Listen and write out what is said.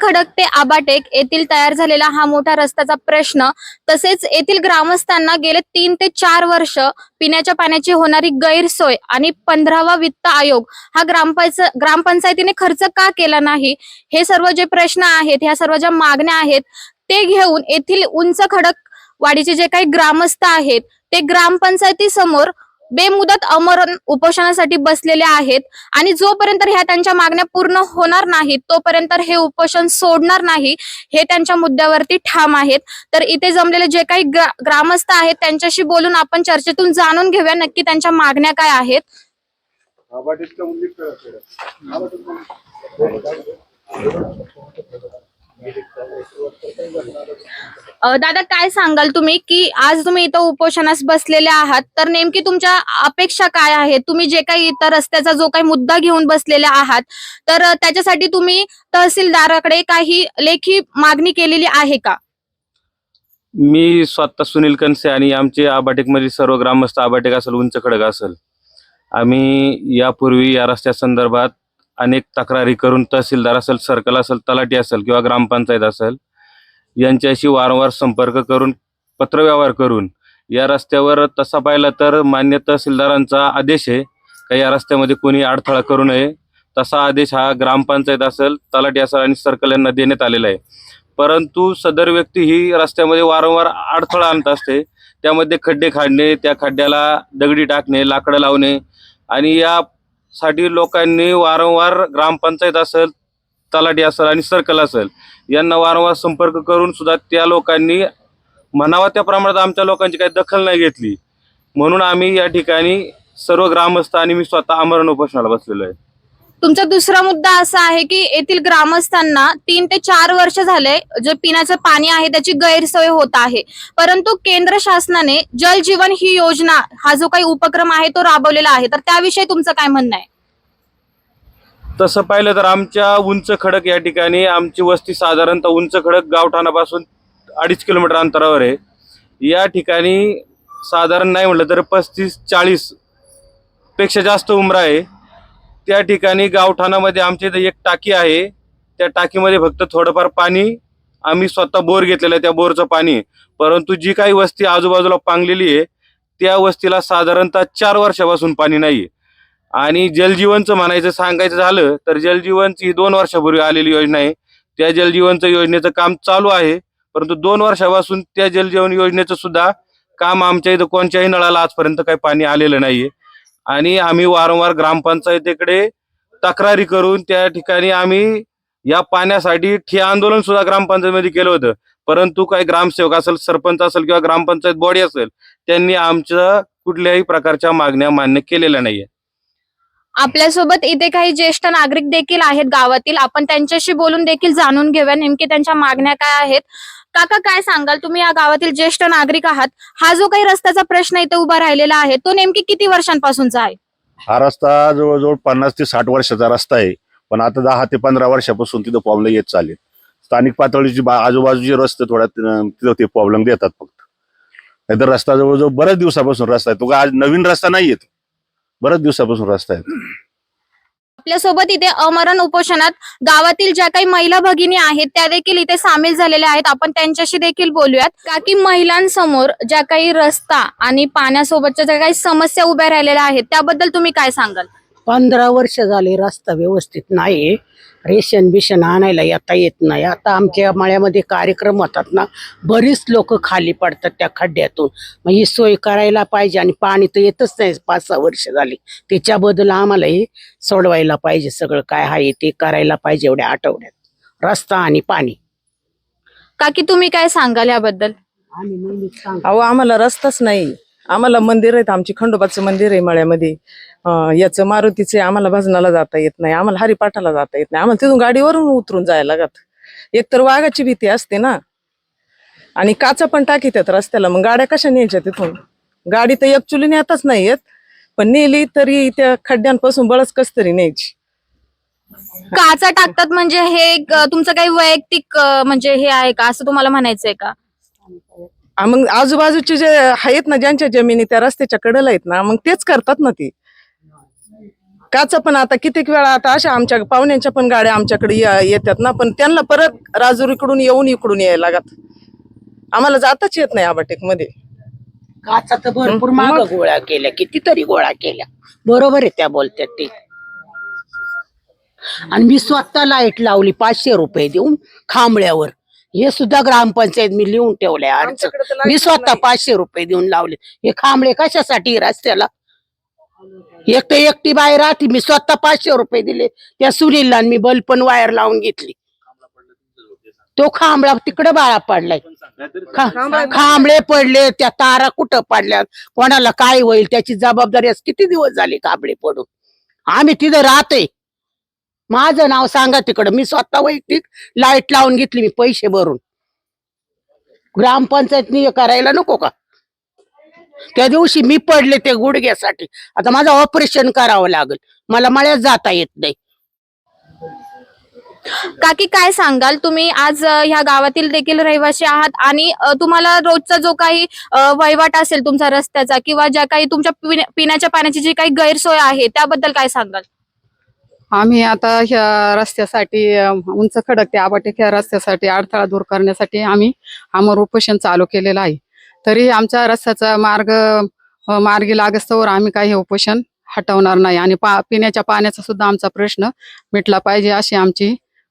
खडक ते आबाटेक येथील तयार झालेला हा मोठा रस्त्याचा प्रश्न. तसेच येथील ग्रामस्थांना गेले तीन ते चार वर्ष पिण्याच्या पाण्याची होणारी गैरसोय आणि पंधरावा वित्त आयोग हा ग्रामपंच ग्रामपंचायतीने खर्च का केला नाही? हे सर्व जे प्रश्न आहेत ह्या सर्व ज्या मागण्या आहेत ते घेऊन येथील उंच खडक वाडीचे जे काही ग्रामस्थ आहेत ते ग्रामपंचायती समोर बेमुदत अमरण उपोषणासाठी बसलेले आहेत आणि जोपर्यंत ह्या त्यांच्या मागण्या पूर्ण होणार नाहीत तोपर्यंत हे उपोषण सोडणार नाही हे त्यांच्या मुद्द्यावरती ठाम आहेत. तर इथे जमलेले जे काही ग्रा- ग्रामस्थ आहेत त्यांच्याशी बोलून आपण चर्चेतून जाणून घेऊया नक्की त्यांच्या मागण्या काय आहेत. अ, दादा काय सांगाल तुम्ही की आज तुम्ही इथं उपोषणास बसलेले आहात तर नेमकी तुमच्या अपेक्षा काय आहे तुम्ही जे काही इथं रस्त्याचा जो काही मुद्दा घेऊन बसलेले आहात तर त्याच्यासाठी तुम्ही तहसीलदाराकडे काही लेखी मागणी केलेली आहे का? मी स्वतः सुनील कनसे आणि आमचे आबाटेकमधील सर्व ग्रामस्थ आबाटेक असेल उंच खडक असेल आम्ही यापूर्वी या रस्त्या संदर्भात अनेक तक्रारी करून तहसीलदार असेल सर्कल असेल तलाठी असेल किंवा ग्रामपंचायत असेल यांच्याशी वारंवार संपर्क करून पत्रव्यवहार करून या रस्त्यावर तसा पाहिला तर मान्य तहसीलदारांचा आदेश आहे का या रस्त्यामध्ये कोणी अडथळा करू नये? तसा आदेश हा ग्रामपंचायत असेल तलाठी असेल आणि सर्कल यांना देण्यात आलेला आहे. परंतु सदर व्यक्ती ही रस्त्यामध्ये वारंवार अडथळा आणत असते. त्यामध्ये खड्डे खाडणे त्या खड्ड्याला दगडी टाकणे लाकडं लावणे आणि यासाठी लोकांनी वारंवार ग्रामपंचायत असेल तलाठी असेल आणि सर्कल असेल यांना वारंवार संपर्क करून सुद्धा त्या लोकांनी म्हणावा त्या प्रमाणात आमच्या लोकांची काही दखल नाही घेतली. म्हणून आम्ही या ठिकाणी सर्व ग्रामस्थ आणि मी स्वतः आमरण उपोषणाला बसलेलो आहे. तुमचा दुसरा मुद्दा असा आहे की येथील ग्रामस्थांना तीन ते चार वर्ष झाले जे पिण्याचं पाणी आहे त्याची गैरसोय होत आहे. परंतु केंद्र शासनाने जल जीवन ही योजना हा जो काही उपक्रम आहे तो राबवलेला आहे. तर त्याविषयी तुमचं काय म्हणणं आहे? तसं पाहिलं तर आमच्या उंच खडक या ठिकाणी आमची वस्ती साधारणतः उंच खडक गावठाणापासून अडीच किलोमीटर अंतरावर आहे. या ठिकाणी साधारण नाही म्हटलं तर पस्तीस चाळीसपेक्षा जास्त उमरा आहे. त्या ठिकाणी गावठाणामध्ये आमच्या इथं एक टाकी आहे. त्या टाकीमध्ये फक्त थोडंफार पाणी आम्ही स्वतः बोर घेतलेलं आहे त्या बोरचं पाणी. परंतु जी काही वस्ती आजूबाजूला पांगलेली आहे त्या वस्तीला साधारणतः चार वर्षापासून पाणी नाही आहे आणि जलजीवनचं म्हणायचं सांगायचं झालं तर जलजीवनची ही दोन वर्षापूर्वी आलेली योजना आहे. त्या जलजीवनचं योजनेचं काम चालू आहे. परंतु दोन वर्षापासून त्या जलजीवन योजनेचं सुद्धा काम आमच्या इथं कोणत्याही नळाला आजपर्यंत काही पाणी आलेलं नाहीये. आणि आम्ही वारंवार ग्रामपंचायतीकडे तक्रारी करून त्या ठिकाणी आम्ही या पाण्यासाठी ठिया आंदोलन सुद्धा ग्रामपंचायतीमध्ये केलं होतं. परंतु काही ग्रामसेवक असेल सरपंच असेल किंवा ग्रामपंचायत बॉडी असेल त्यांनी आमच्या कुठल्याही प्रकारच्या मागण्या मान्य केलेल्या नाहीये. आपल्यासोबत इथे काही ज्येष्ठ नागरिक देखील आहेत गावातील. आपण त्यांच्याशी बोलून देखील जाणून घेऊया. नेमकी त्यांच्या मागण्या काय आहेत? काका काय सांगाल? तुम्ही या गावातील ज्येष्ठ नागरिक आहात. हा जो काही रस्त्याचा प्रश्न इथे उभा राहिलेला आहे तो नेमकी किती वर्षांपासूनचा आहे? हा रस्ता जवळजवळ पन्नास ते साठ वर्षाचा रस्ता आहे. पण आता दहा ते पंधरा वर्षापासून तिथं प्रॉब्लेम येत चालेल. स्थानिक पातळीची आजूबाजूचे रस्ते थोड्या तिथं ते प्रॉब्लेम देतात फक्त. नाहीतर रस्ता जवळजवळ बऱ्याच दिवसापासून रस्ता आहे. तो आज नवीन रस्ता नाही येत बऱ्याच दिवसापासून रस्ता आहे. आपल्यासोबत इथे अमरण उपोषणात गावातील ज्या काही महिला भगिनी आहेत त्या देखील इथे सामील झालेल्या आहेत. आपण त्यांच्याशी देखील बोलूयात. का की महिलांसमोर ज्या काही रस्ता आणि पाण्यासोबतच्या ज्या काही समस्या उभ्या राहिलेल्या आहेत त्याबद्दल तुम्ही काय सांगाल? पंधरा वर्ष झाले रस्ता व्यवस्थित नाही रेशन बिशन आणायला येता येत नाही. आता आमच्या मळ्यामध्ये कार्यक्रम होतात ना बरीच लोक खाली पडतात त्या खड्ड्यातून. मग ही सोय करायला पाहिजे आणि पाणी तर येतच नाही. पाच सहा वर्ष झाली. त्याच्याबद्दल आम्हाला हे सोडवायला पाहिजे. सगळं काय आहे ते करायला पाहिजे एवढ्या आठवड्यात. रस्ता आणि पाणी. का की तुम्ही काय सांगाल याबद्दल? आम्ही नेहमीच सांगतो. अहो आम्हाला रस्ताच नाही. आम्हाला मंदिर आहेत आमची खंडोबाचं मंदिर आहे मळ्यामध्ये. याचं मारुतीचे आम्हाला भजनाला जाता येत नाही आम्हाला हरिपाठाला जाता येत नाही. आम्हाला तिथून गाडीवरून उतरून जायला लागत. एक तर वाघाची भीती असते ना. आणि काचा पण टाकीतात रस्त्याला मग गाड्या कशा न्यायच्या तिथून? गाडी तर ॲक्च्युली नेताच नाही येत पण नेली तरी त्या खड्ड्यांपासून बळच कस तरी न्यायची. काचा टाकतात म्हणजे हे एक, अ, तुमचं काही वैयक्तिक अ, म्हणजे हे आहे का? असं तुम्हाला म्हणायचंय का? मग आजूबाजूचे जे आहेत ना ज्यांच्या जमिनी त्या रस्त्याच्या कडेला आहेत ना मग तेच करतात ना ती. काच पण आता कित्येक वेळा आता अशा आमच्या पाहुण्यांच्या पण गाड्या आमच्याकडे येतात ना पण त्यांना परत राजुरीकडून येऊन इकडून यायला लागत. आम्हाला जाताच येत नाही आबाटेकमध्ये काचा तर भरपूर माग? मग? गोळा केल्या कितीतरी गोळा केल्या. बरोबर आहे त्या बोलतात ते. आणि मी स्वतः लाइट लावली पाचशे रुपये देऊन खांबळ्यावर. हे सुद्धा ग्रामपंचायत मी लिहून ठेवलंय अर्ज आमच्याकडे तर मी लाईटच स्वतः नाही. पाचशे रुपये देऊन लावले. हे खांबळे कशासाठी रस्त्याला? एक तर एकटी बाई राहते मी स्वतः पाचशे रुपये दिले. त्या सुनीलला आणि मी बल्ब पण वायर लावून घेतली. तो खांबळा तिकडे बाळा पडलाय. खा- खांबळे पडले त्या तारा कुठं पडल्या? कोणाला काय होईल? त्याची जबाबदारी आज किती दिवस झाले खांबळे पडून? आम्ही तिथं राहतोय. माझं नाव सांगा तिकडं. मी स्वतः वैयक्तिक लाइट लावून घेतली मी पैसे भरून. ग्रामपंचायतनी करायला नको का? त्या दिवशी मी पडले ते गुडघ्यासाठी. आता माझं ऑपरेशन करावं लागेल. मला मळ्यात जाता येत नाही. काकी काय सांगाल? तुम्ही आज अ, ह्या गावातील देखील रहिवासी आहात आणि अ, तुम्हाला रोजचा जो काही अ, वहिवाट असेल तुमचा रस्त्याचा किंवा ज्या काही तुमच्या पिण्या- पिण्याच्या पाण्याची जी काही गैरसोय आहे त्याबद्दल काय सांगाल? आम्ही आता ह्या रस्त्यासाठी उंच खडक ते आबाटे ह्या रस्त्यासाठी अडथळा दूर करण्यासाठी आम्ही आमर उपोषण चालू केलेलं आहे. तरी आमच्या रस्त्याचा मार्ग मार्गी लागस्तवर आम्ही काही हे उपोषण हटवणार नाही. आणि पा पिण्याच्या पाण्याचा सुद्धा आमचा प्रश्न मिटला पाहिजे अशी आमची